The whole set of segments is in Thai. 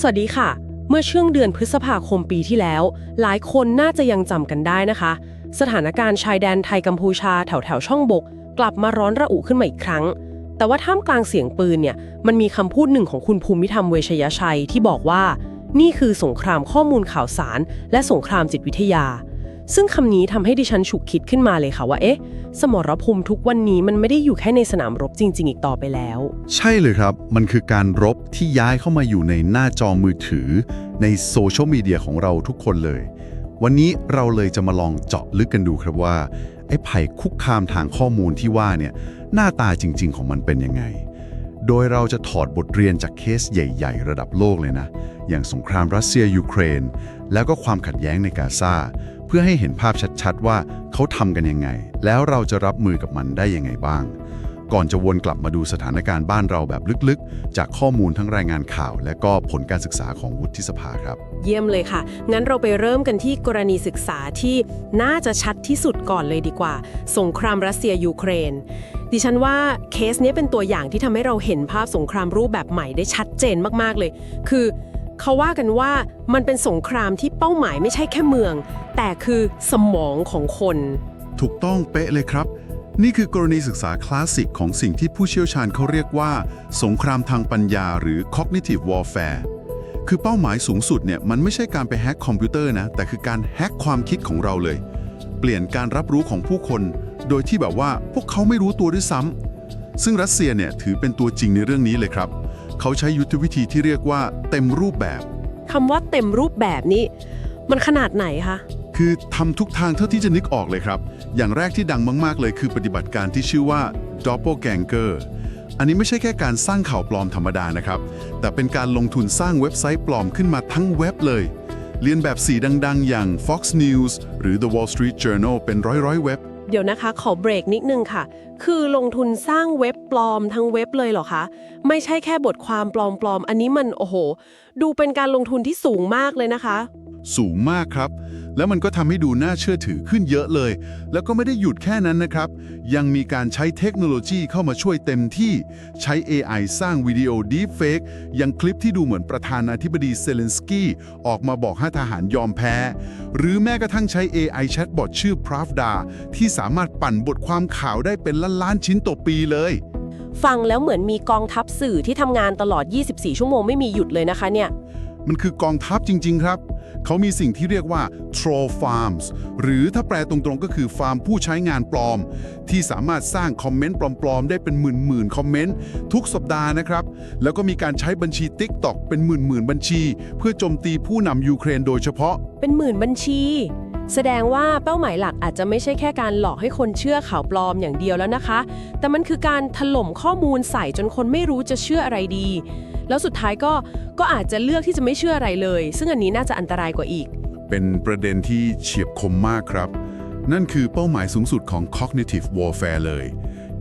สวัสดีค่ะ เมื่อช่วงเดือนพฤษภาคมปีที่แล้ว หลายคนน่าจะยังจำกันได้นะคะ สถานการณ์ชายแดนไทยกัมพูชาแถวแถวช่องบก กลับมาร้อนระอุขึ้นมาอีกครั้ง แต่ว่าท่ามกลางเสียงปืนเนี่ยมันมีคำพูดหนึ่งของคุณภูมิธรรมเวชยชัยที่บอกว่า นี่คือสงครามข้อมูลข่าวสาร และสงครามจิตวิทยา ซึ่งคำนี้ทำให้ดิฉันฉุกคิดขึ้นมาเลยค่ะว่า เอ๊ะ สมรภูมิทุกวันนี้มันไม่ได้อยู่แค่ในสนามรบจริง ๆ อีกต่อไปแล้ว ใช่เลยครับ มันคือการรบที่ย้ายเข้ามาอยู่ในหน้าจอมือถือ ในโซเชียลมีเดียของเราทุกคนเลย วันนี้เราเลยจะมาลองเจาะลึกกันดูครับว่า ไอ้ภัยคุกคามทางข้อมูลที่ว่าเนี่ยหน้าตาจริง ๆ ของมันเป็นยังไง โดยเราจะถอดบทเรียนจากเคสใหญ่ ๆ ระดับโลกเลยนะ อย่างสงครามรัสเซียยูเครน แล้วก็ความขัดแย้งในกาซา พื่อให้เห็นภาพชัดๆ ว่าเขาทำกันยังไง แล้วเราจะรับมือกับมันได้ยังไงบ้าง ก่อนจะวนกลับมาดูสถานการณ์บ้านเราแบบลึกๆ จากข้อมูลทั้งรายงานข่าว และก็ผลการศึกษาของวุฒิสภาครับ เยี่ยมเลยค่ะ งั้นเราไปเริ่มกันที่กรณีศึกษาที่น่าจะชัดที่สุดก่อนเลยดีกว่า สงครามรัสเซียยูเครน ดิฉันว่าเคสเนี้ยเป็นตัวอย่างที่ทำให้เราเห็นภาพสงครามรูปแบบใหม่ได้ชัดเจนมากๆเลย คือ เขาว่ากันว่ามันเป็นสงครามที่เป้าหมายไม่ใช่แค่เมือง แต่คือสมองของคน ถูกต้องเป๊ะเลยครับ นี่คือกรณีศึกษาคลาสสิกของสิ่งที่ผู้เชี่ยวชาญเขาเรียกว่า สงครามทางปัญญาหรือ cognitive warfare คือเป้าหมายสูงสุดเนี่ยมันไม่ใช่การไปแฮ็กคอมพิวเตอร์นะ แต่คือการแฮ็กความคิดของเราเลย เปลี่ยนการรับรู้ของผู้คน โดยที่แบบว่าพวกเขาไม่รู้ตัวด้วยซ้ำซึ่งรัสเซียเนี่ยถือเป็นตัวจริงในเรื่องนี้เลยครับ เขาใช้ยุทธวิธีที่เรียกว่าเต็มรูปแบบ คำว่าเต็มรูปแบบนี้ มันขนาดไหนคะ คือทำทุกทางเท่าที่จะนึกออกเลยครับ อย่างแรกที่ดังมากๆเลยคือปฏิบัติการที่ชื่อว่า Doppelganger อันนี้ไม่ใช่แค่การสร้างข่าวปลอมธรรมดานะครับ แต่เป็นการลงทุนสร้างเว็บไซต์ปลอมขึ้นมาทั้งเว็บเลย เรียนแบบสีดัง ๆ อย่าง Fox News หรือ The Wall Street Journal เป็นร้อยๆเว็บ เดี๋ยวนะคะ ขอเบรกนิดนึงค่ะ คือลงทุนสร้างเว็บปลอมทั้งเว็บเลยเหรอคะ ไม่ใช่แค่บทความปลอมๆ อันนี้มันโอ้โห ดูเป็นการลงทุนที่สูงมากเลยนะคะ สูงมากครับ แล้วมันก็ทำให้ดูน่าเชื่อถือขึ้นเยอะเลย แล้วก็ไม่ได้หยุดแค่นั้นนะครับ ยังมีการใช้เทคโนโลยีเข้ามาช่วยเต็มที่ใช้ AI สร้างวิดีโอ Deepfake อย่างคลิปที่ดูเหมือนประธานาธิบดีเซเลนสกี้ออกมาบอกให้ทหารยอมแพ้ หรือแม้กระทั่งใช้ AI แชทบอทชื่อ Pravda ที่สามารถปั่นบทความข่าวได้เป็นล้านๆชิ้นต่อปีเลยฟังแล้วเหมือนมีกองทัพสื่อที่ทำงานตลอด 24 ชั่วโมงไม่มีหยุดเลยนะคะเนี่ย มันคือกองทัพจริง ๆ ครับ เขามีสิ่งที่เรียกว่า troll farms หรือถ้าแปลตรงๆก็คือฟาร์มผู้ใช้งานปลอม ที่สามารถสร้างคอมเมนต์ปลอม ๆ ได้เป็นหมื่นๆคอมเมนต์ทุกสัปดาห์นะครับ แล้วก็มีการใช้บัญชี TikTok เป็นหมื่นๆบัญชี เพื่อโจมตีผู้นำยูเครนโดยเฉพาะ เป็นหมื่นบัญชี แสดงว่าเป้าหมายหลักอาจจะไม่ใช่แค่การหลอกให้คนเชื่อข่าวปลอมอย่างเดียวแล้วนะคะ แต่มันคือการถล่มข้อมูลใส่จนคนไม่รู้จะเชื่ออะไรดี แล้วสุดท้ายก็ก็อาจจะเลือกที่จะไม่เชื่ออะไรเลย ซึ่งอันนี้น่าจะอันตรายกว่าอีก เป็นประเด็นที่เฉียบคมมากครับ นั่นคือเป้าหมายสูงสุดของ cognitive warfare เลย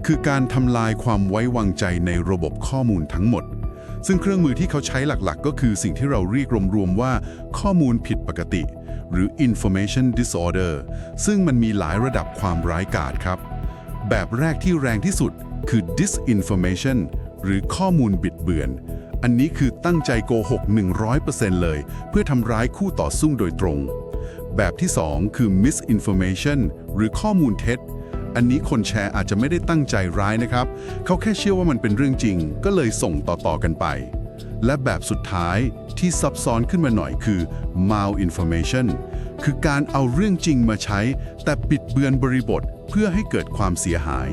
คือการทำลายความไว้วางใจในระบบข้อมูลทั้งหมด ซึ่งเครื่องมือที่เขาใช้หลักๆ ก็คือสิ่งที่เราเรียกรวมๆว่าข้อมูลผิดปกติ หรือ information disorder ซึ่งมันมีหลายระดับความร้ายกาจครับ แบบแรกที่แรงที่สุดคือ disinformation หรือข้อมูลบิดเบือน อันนี้คือตั้งใจโกหก 100%เลย เพื่อทำร้ายคู่ต่อสู้โดยตรง แบบที่ 2 คือ misinformation หรือข้อมูลเท็จ อันนี้คนแชร์อาจจะไม่ได้ตั้งใจร้ายนะครับ เขาแค่เชื่อว่ามันเป็นเรื่องจริง ก็เลยส่งต่อๆกันไป และแบบสุดท้ายที่ซับซ้อนขึ้นมาหน่อยคือ malinformation คือการเอาเรื่องจริงมาใช้ แต่ปิดเบือนบริบทเพื่อให้เกิดความเสียหาย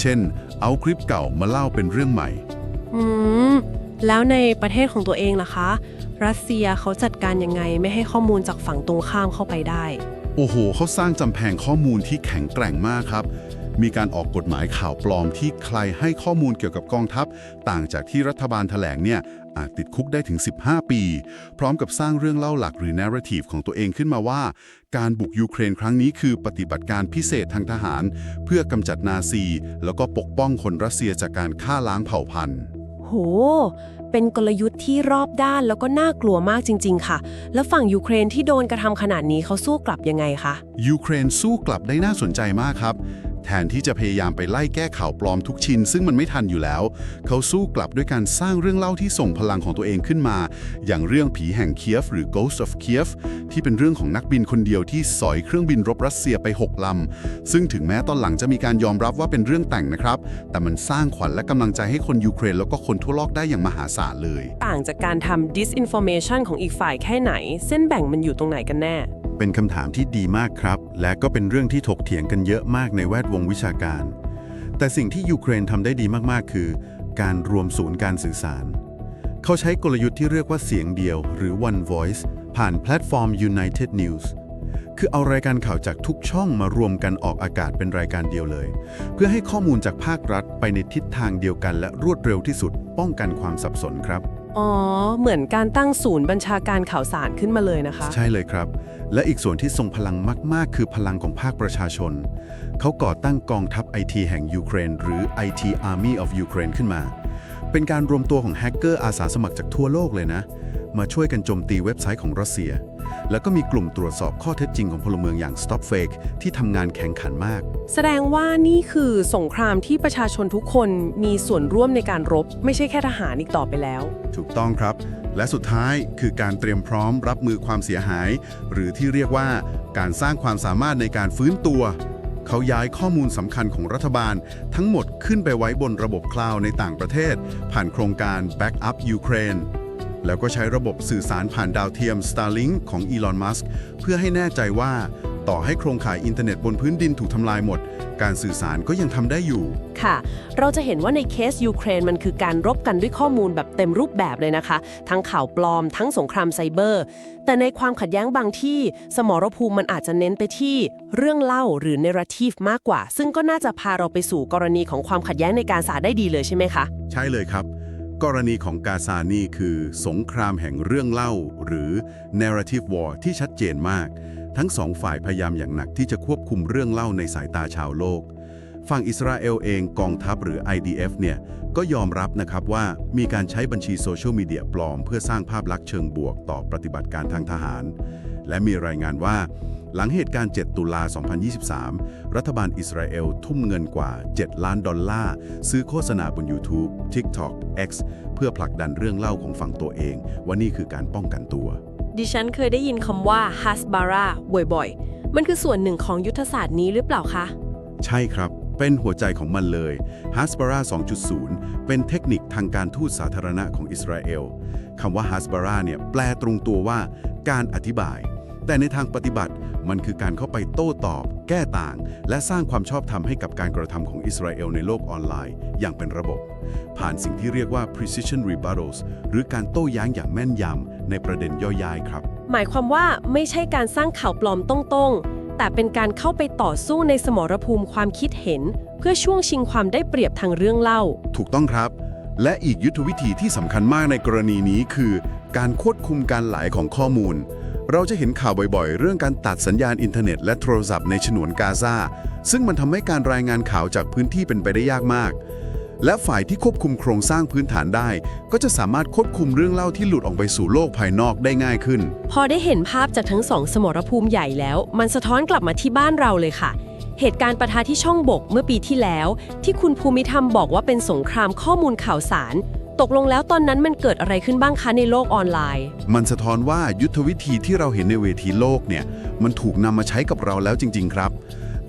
เช่น เอาคลิปเก่ามาเล่าเป็นเรื่องใหม่ อืม แล้วในประเทศของตัวเองล่ะคะ รัสเซียเขาจัดการยังไงไม่ให้ข้อมูลจากฝั่งตรงข้ามเข้าไปได้ โอ้โหเขาสร้างจำแพงข้อมูลที่แข็งแกร่งมากครับ มีการออกกฎหมายข่าวปลอมที่ใครให้ข้อมูลเกี่ยวกับกองทัพ ต่างจากที่รัฐบาลแถลงเนี่ยอาจติดคุกได้ถึง 15 ปี พร้อมกับสร้างเรื่องเล่าหลักหรือ narrative ของตัวเองขึ้นมาว่า การบุกยูเครนครั้งนี้คือปฏิบัติการพิเศษทางทหาร เพื่อกำจัดนาซี แล้วก็ปกป้องคนรัสเซียจากการฆ่าล้างเผ่าพันธุ์ โห เป็นกลยุทธ์ที่รอบด้านแล้วก็น่ากลัวมากจริง ๆ ค่ะ แล้วฝั่งยูเครนที่โดนกระทำขนาดนี้เขาสู้กลับยังไงคะ ยูเครนสู้กลับได้น่าสนใจมากครับ แทนที่จะพยายามไปไล่แก้ข่าวปลอมทุกชิ้น ซึ่งมันไม่ทันอยู่แล้ว เขาสู้กลับด้วยการสร้างเรื่องเล่าที่ส่งพลังของตัวเองขึ้นมา อย่างเรื่องผีแห่งเคียฟ หรือ Ghost of Kiev ที่เป็นเรื่องของนักบินคนเดียวที่สอยเครื่องบินรบรัสเซียไป 6 ลำ ซึ่งถึงแม้ตอนหลังจะมีการยอมรับว่าเป็นเรื่องแต่งนะครับ แต่มันสร้างขวัญและกำลังใจให้คนยูเครนแล้วก็คนทั่วโลกได้อย่างมหาศาลเลย ต่างจากการทำ disinformation ของอีกฝ่ายแค่ไหน เส้นแบ่งมันอยู่ตรงไหนกันแน่ เป็นคำถามที่ดีมากครับ และก็เป็นเรื่องที่ถกเถียงกันเยอะมากในแวดวงวิชาการ แต่สิ่งที่ยูเครนทำได้ดีมากๆ คือ การรวมศูนย์การสื่อสาร เขาใช้กลยุทธ์ที่เรียกว่าเสียงเดียว หรือ one voice ผ่านแพลตฟอร์ม United News คือเอารายการข่าวจากทุกช่องมารวมกันออกอากาศเป็นรายการเดียวเลย เพื่อให้ข้อมูลจากภาครัฐไปในทิศทางเดียวกันและรวดเร็วที่สุด ป้องกันความสับสนครับ อ๋อ เหมือนการตั้งศูนย์บัญชาการข่าวสารขึ้นมาเลยนะคะ ใช่เลยครับ และอีกส่วนที่ทรงพลังมากๆ คือพลังของภาคประชาชน เขาก่อตั้งกองทัพไอทีแห่งยูเครน หรือ IT Army of Ukraine ขึ้นมา เป็นการรวมตัวของแฮกเกอร์อาสาสมัครจากทั่วโลกเลยนะ มาช่วยกันโจมตีเว็บไซต์ของรัสเซีย แล้วก็มีกลุ่มตรวจสอบข้อเท็จจริงของพลเมืองอย่าง Stop Fake ที่ทำงานแข่งขันมาก แสดงว่านี่คือสงครามที่ประชาชนทุกคนมีส่วนร่วมในการรบ ไม่ใช่แค่ทหารอีกต่อไปแล้ว ถูกต้องครับ และสุดท้ายคือการเตรียมพร้อมรับมือความเสียหาย หรือที่เรียกว่าการสร้างความสามารถในการฟื้นตัว เขาย้ายข้อมูลสำคัญของรัฐบาล ทั้งหมดขึ้นไปไว้บนระบบคลาวด์ในต่างประเทศ ผ่านโครงการ Backup Ukraine แล้วก็ใช้ระบบสื่อสารผ่านดาวเทียม Starlink ของ Elon Musk เพื่อให้แน่ใจว่า ต่อให้โครงข่ายอินเทอร์เน็ตบนพื้นดินถูกทำลายหมด การสื่อสารก็ยังทำได้อยู่ ค่ะ เราจะเห็นว่าในเคสยูเครนมันคือการรบกันด้วยข้อมูลแบบเต็มรูปแบบเลยนะคะ ทั้งข่าวปลอม ทั้งสงครามไซเบอร์ แต่ในความขัดแย้งบางที่ สมรภูมิมันอาจจะเน้นไปที่เรื่องเล่าหรือเนราทีฟมากกว่า ซึ่งก็น่าจะพาเราไปสู่กรณีของความขัดแย้งในการสาได้ดีเลยใช่ไหมคะ ใช่เลยครับ กรณีของกาซานี่คือ สงครามแห่งเรื่องเล่า หรือ narrative war ที่ชัดเจนมาก ทั้งสองฝ่ายพยายามอย่างหนักที่จะควบคุมเรื่องเล่าในสายตาชาวโลก ฝั่งอิสราเอลเองกองทัพหรือ IDF เนี่ยก็ยอมรับนะครับว่ามีการใช้บัญชีโซเชียลมีเดียปลอม เพื่อสร้างภาพลักษณ์เชิงบวกต่อปฏิบัติการทางทหาร และมีรายงานว่า หลังเหตุการณ์ 7 ตุลา 2023 รัฐบาลอิสราเอลทุ่มเงินกว่า 7 ล้านดอลลาร์ ซื้อโฆษณาบน YouTube TikTok X เพื่อผลักดันเรื่องเล่าของฝั่งตัวเอง ว่านี่คือการป้องกันตัว ดิฉันเคยได้ยินคำว่า hasbara บ่อยๆ มันคือส่วนหนึ่งของยุทธศาสตร์นี้หรือเปล่าคะ ใช่ครับ เป็นหัวใจของมันเลย Hasbara 2.0 เป็นเทคนิคทางการทูตสาธารณะของอิสราเอลคำว่า Hasbara เนี่ยแปลตรงตัวว่าการอธิบาย แต่ในทางปฏิบัติมันคือการเข้าไปโต้ตอบ แก้ต่าง และสร้างความชอบธรรมให้กับการกระทำของอิสราเอลในโลกออนไลน์ อย่างเป็นระบบ ผ่านสิ่งที่เรียกว่า precision rebuttals หรือการโต้แย้งอย่างแม่นยำ ในประเด็นย่อยๆครับ หมายความว่าไม่ใช่การสร้างข่าวปลอมตรงๆ แต่เป็นการเข้าไปต่อสู้ในสมรภูมิความคิดเห็น เพื่อช่วงชิงความได้เปรียบทางเรื่องเล่า ถูกต้องครับ และอีกยุทธวิธีที่สำคัญมากในกรณีนี้คือ การควบคุมการไหลของข้อมูล เราจะเห็นข่าวบ่อยๆ เรื่องการตัดสัญญาณอินเทอร์เน็ตและโทรศัพท์ในฉนวนกาซาซึ่งมันทำให้การรายงานข่าวจากพื้นที่เป็นไปได้ยากมาก และฝ่ายที่ควบคุมโครงสร้างพื้นฐานได้ ก็จะสามารถควบคุมเรื่องเล่าที่หลุดออกไปสู่โลกภายนอกได้ง่ายขึ้น พอได้เห็นภาพจากทั้งสองสมรภูมิใหญ่แล้ว มันสะท้อนกลับมาที่บ้านเราเลยค่ะ เหตุการณ์ประทะที่ช่องบกเมื่อปีที่แล้ว ที่คุณภูมิธรรมบอกว่าเป็นสงครามข้อมูลข่าวสาร ตกลงแล้วตอนนั้นมันเกิดอะไรขึ้นบ้างคะในโลกออนไลน์ มันสะท้อนว่ายุทธวิธีที่เราเห็นในเวทีโลกเนี่ยมันถูกนำมาใช้กับเราแล้วจริง ๆ ครับ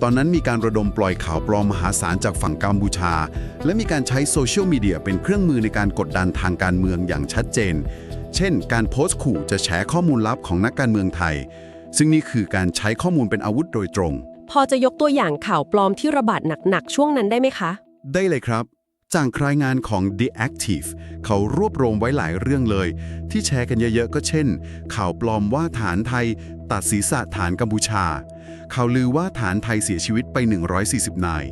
ตอนนั้นมีการระดมปล่อยข่าวปลอมมหาศาลจากฝั่งกัมพูชา และมีการใช้โซเชียลมีเดียเป็นเครื่องมือในการกดดันทางการเมืองอย่างชัดเจน เช่น การโพสต์ขู่จะแฉข้อมูลลับของนักการเมืองไทย ซึ่งนี่คือการใช้ข้อมูลเป็นอาวุธโดยตรง พอจะยกตัวอย่างข่าวปลอมที่ระบาดหนักๆช่วงนั้นได้ไหมคะ ได้เลยครับจากรายงานของ The Active เขารวบรวมไว้หลายเรื่องเลย ที่แชร์กันเยอะๆ ก็เช่น ข่าวปลอมว่าฐานไทย ตัดศีรษะฐานกัมพูชา ข่าวลือว่าฐานไทยเสียชีวิตไป 140 นาย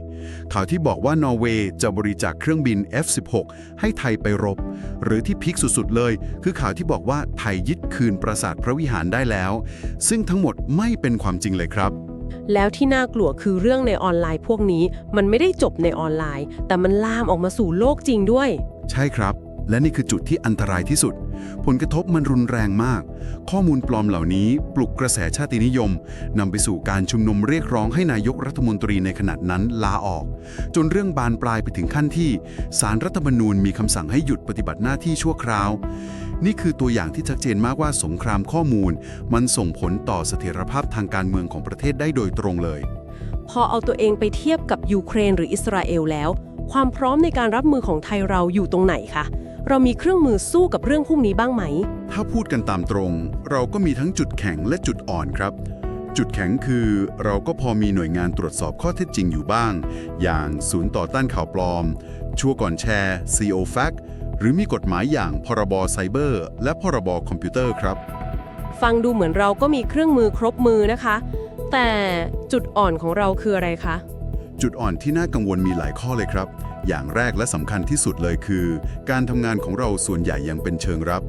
ข่าวที่บอกว่านอร์เวย์จะบริจาคเครื่องบิน F16 ให้ไทยไปรบ หรือที่พีคสุดๆเลย คือข่าวที่บอกว่าไทยยึดคืนปราสาทพระวิหารได้แล้ว ซึ่งทั้งหมดไม่เป็นความจริงเลยครับแล้วที่น่ากลัวคือเรื่องในออนไลน์พวกนี้ มันไม่ได้จบในออนไลน์ แต่มันลามออกมาสู่โลกจริงด้วย ใช่ครับ และนี่คือจุดที่อันตรายที่สุด ผลกระทบมันรุนแรงมาก ข้อมูลปลอมเหล่านี้ปลุกกระแสชาตินิยมนำไปสู่การชุมนุมเรียกร้องให้นายกรัฐมนตรีในขณะนั้นลาออก จนเรื่องบานปลายไปถึงขั้นที่สารรัฐธรรมนูญมีคำสั่งให้หยุดปฏิบัติหน้าที่ชั่วคราว นี่คือตัวอย่างที่ชัดเจนมากว่าสงครามข้อมูล มันส่งผลต่อเสถียรภาพทางการเมืองของประเทศได้โดยตรงเลย พอเอาตัวเองไปเทียบกับยูเครนหรืออิสราเอลแล้ว ความพร้อมในการรับมือของไทยเราอยู่ตรงไหนคะ เรามีเครื่องมือสู้กับเรื่องพวกนี้บ้างไหม ถ้าพูดกันตามตรง เราก็มีทั้งจุดแข็งและจุดอ่อนครับ จุดแข็งคือเราก็พอมีหน่วยงานตรวจสอบข้อเท็จจริงอยู่บ้าง อย่างศูนย์ต่อต้านข่าวปลอม ชั่วก่อนแชร์ CO Fact หรือมีกฎหมายอย่างพรบไซเบอร์ และพรบคอมพิวเตอร์ครับ ฟังดูเหมือนเราก็มีเครื่องมือครบมือนะคะ แต่จุดอ่อนของเราคืออะไรคะ จุดอ่อนที่น่ากังวลมีหลายข้อเลยครับ อย่างแรกและสำคัญที่สุดเลยคือ การทำงานของเราส่วนใหญ่ยังเป็นเชิงรับ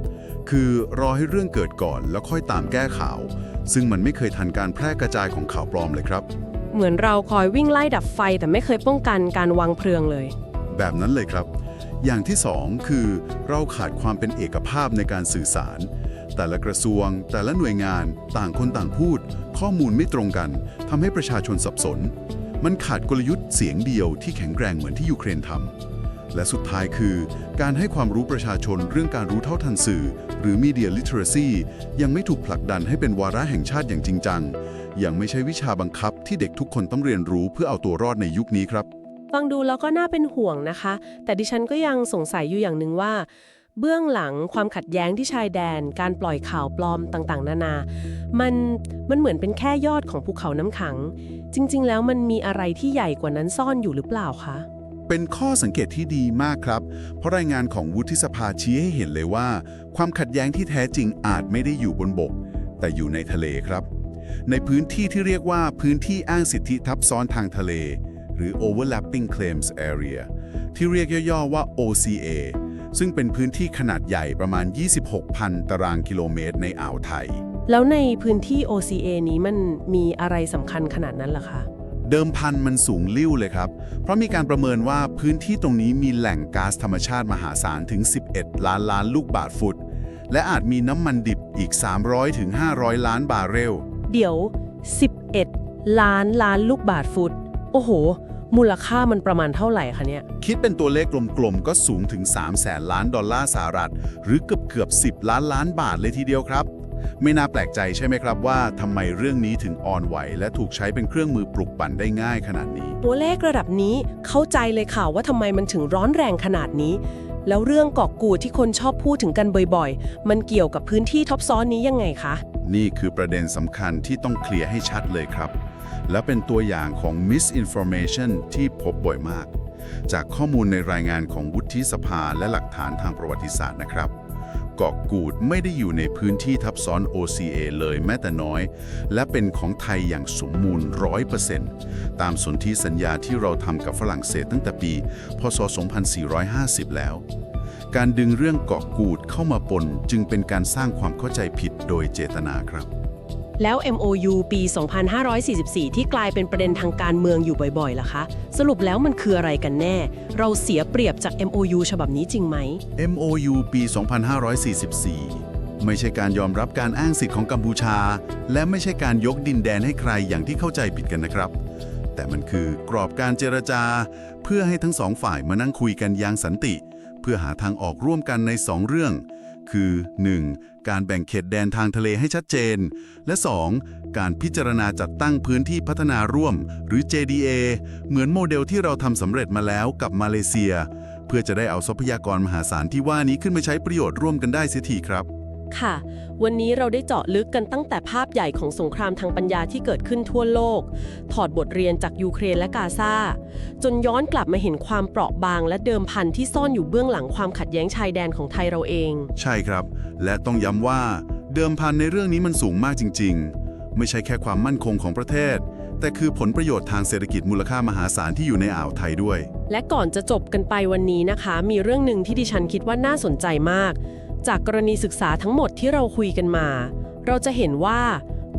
คือรอให้เรื่องเกิดก่อนแล้วค่อยตามแก้ข่าว ซึ่งมันไม่เคยทันการแพร่กระจายของข่าวปลอมเลยครับ เหมือนเราคอยวิ่งไล่ดับไฟแต่ไม่เคยป้องกันการวางเพลิงเลย แบบนั้นเลยครับ อย่างที่สองคือเราขาดความเป็นเอกภาพในการสื่อสาร แต่ละกระทรวง แต่ละหน่วยงาน ต่างคนต่างพูด ข้อมูลไม่ตรงกันทำให้ประชาชนสับสน มันขาดกลยุทธ์เสียงเดียวที่แข็งแกร่งเหมือนที่ยูเครนทำ และสุดท้ายคือ การให้ความรู้ประชาชนเรื่องการรู้เท่าทันสื่อ หรือ Media Literacy ยังไม่ถูกผลักดันให้เป็นวาระแห่งชาติอย่างจริงจัง ยังไม่ใช่วิชาบังคับที่เด็กทุกคนต้องเรียนรู้เพื่อเอาตัวรอดในยุคนี้ครับ ฟังดูแล้วก็น่าเป็นห่วงนะคะ แต่ดิฉันก็ยังสงสัยอยู่อย่างหนึ่งว่า เบื้องหลังความขัดแย้งที่ชายแดน การปล่อยข่าวปลอมต่างๆ นานา มันมันเหมือนเป็นแค่ยอดของภูเขาน้ำขัง จริง ๆ แล้วมันมีอะไรที่ใหญ่กว่านั้นซ่อนอยู่หรือเปล่าคะ เป็นข้อสังเกตที่ดีมากครับ เพราะรายงานของวุฒิสภาชี้ให้เห็นเลยว่า ความขัดแย้งที่แท้จริงอาจไม่ได้อยู่บนบก แต่อยู่ในทะเลครับ ในพื้นที่ที่เรียกว่าพื้นที่อ้างสิทธิทับซ้อนทางทะเล หรือ overlapping claims area ที่เรียกย่อๆว่า OCA ซึ่งเป็นพื้นที่ขนาดใหญ่ประมาณ 26,000 ตารางกิโลเมตรในอ่าวไทย แล้วในพื้นที่ OCA นี้มันมีอะไรสำคัญขนาดนั้นล่ะคะ เดิมพันมันสูงลิ่วเลยครับ เพราะมีการประเมินว่าพื้นที่ตรงนี้มีแหล่งก๊าซธรรมชาติมหาศาลถึง 11 ล้านล้านลูกบาทฟุต และอาจมีน้ำมันดิบอีก 300ถึง500 ล้านบาร์เรล เดี๋ยว 11 ล้านล้านลูกบาทฟุต โอ้โห มูลค่ามันประมาณเท่าไหร่คะเนี่ย คิดเป็นตัวเลขกลมๆ ก็สูงถึง3แสนล้านดอลลาร์สหรัฐ หรือเกือบเกือบๆ10 ล้านล้านบาทเลยทีเดียวครับ ไม่น่าแปลกใจใช่ไหมครับว่าทำไมเรื่องนี้ถึงอ่อนไหว และถูกใช้เป็นเครื่องมือปลุกปั่นได้ง่ายขนาดนี้ ตัวเลขระดับนี้เข้าใจเลยค่ะว่าทำไมมันถึงร้อนแรงขนาดนี้ แล้วเรื่องกอกกูดที่คนชอบพูดถึงกันบ่อยๆ มันเกี่ยวกับพื้นที่ทับซ้อนนี้ยังไงคะ นี่คือประเด็นสำคัญที่ต้องเคลียร์ให้ชัดเลยครับ และเป็นตัวอย่างของ misinformation ที่พบบ่อยมาก จากข้อมูลในรายงานของวุฒิสภาและหลักฐานทางประวัติศาสตร์นะครับเกาะกูดไม่ได้อยู่ในพื้นที่ทับซ้อน OCA เลยแม้แต่น้อย และเป็นของไทยอย่างสมมูล100%ตามสนธิสัญญาที่เราทำกับฝรั่งเศสตั้งแต่ปี พศ 2450 แล้ว การดึงเรื่องเกาะกูดเข้ามาปนจึงเป็นการสร้างความเข้าใจผิดโดยเจตนาครับ แล้ว MOU ปี 2544 ที่กลายเป็นประเด็นทางการเมืองอยู่บ่อยๆล่ะคะ สรุปแล้วมันคืออะไรกันแน่ เราเสียเปรียบจาก MOU ฉบับนี้จริงไหม MOU ปี 2544 ไม่ใช่การยอมรับการอ้างสิทธิ์ของกัมพูชา และไม่ใช่การยกดินแดนให้ใครอย่างที่เข้าใจผิดกันนะครับ แต่มันคือกรอบการเจรจา เพื่อให้ทั้งสองฝ่ายมานั่งคุยกันอย่างสันติ เพื่อหาทางออกร่วมกันในสองเรื่อง คือ 1. การแบ่งเขตแดนทางทะเลให้ชัดเจน และ 2. การพิจารณาจัดตั้งพื้นที่พัฒนาร่วม หรือ JDA เหมือนโมเดลที่เราทำสำเร็จมาแล้วกับมาเลเซีย เพื่อจะได้เอาทรัพยากรมหาศาลที่ว่านี้ขึ้นมาใช้ประโยชน์ร่วมกันได้เสียทีครับ ค่ะ วันนี้เราได้เจาะลึกกันตั้งแต่ภาพใหญ่ของสงครามทางปัญญาที่เกิดขึ้นทั่วโลก ถอดบทเรียนจากยูเครนและกาซา จนย้อนกลับมาเห็นความเปราะบางและเดิมพันที่ซ่อนอยู่เบื้องหลังความขัดแย้งชายแดนของไทยเราเอง ใช่ครับ และต้องย้ำว่าเดิมพันในเรื่องนี้มันสูงมากจริง ๆ ไม่ใช่แค่ความมั่นคงของประเทศ แต่คือผลประโยชน์ทางเศรษฐกิจมูลค่ามหาศาลที่อยู่ในอ่าวไทยด้วย และก่อนจะจบกันไปวันนี้นะคะ มีเรื่องหนึ่งที่ดิฉันคิดว่าน่าสนใจมาก จากกรณีศึกษาทั้งหมดที่เราคุยกันมา เราจะเห็นว่า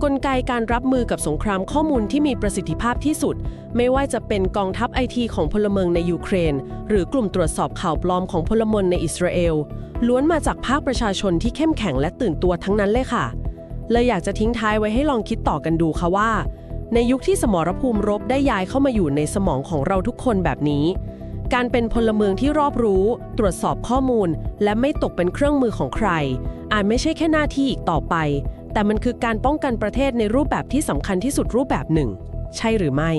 กลไกการรับมือกับสงครามข้อมูลที่มีประสิทธิภาพที่สุด ไม่ว่าจะเป็นกองทัพไอทีของพลเมืองในยูเครน หรือกลุ่มตรวจสอบข่าวปลอมของพลเมืองในอิสราเอล ล้วนมาจากภาคประชาชนที่เข้มแข็งและตื่นตัวทั้งนั้นเลยค่ะเลยอยากจะทิ้งท้ายไว้ให้ลองคิดต่อกันดูค่ะว่า ในยุคที่สมรภูมิรบได้ย้ายเข้ามาอยู่ในสมองของเราทุกคนแบบนี้ การเป็นพลเมืองที่รอบรู้ ตรวจสอบข้อมูล และไม่ตกเป็นเครื่องมือของใคร อาจไม่ใช่แค่หน้าที่อีกต่อไป แต่มันคือการป้องกันประเทศในรูปแบบที่สำคัญที่สุดรูปแบบหนึ่ง ใช่หรือไม่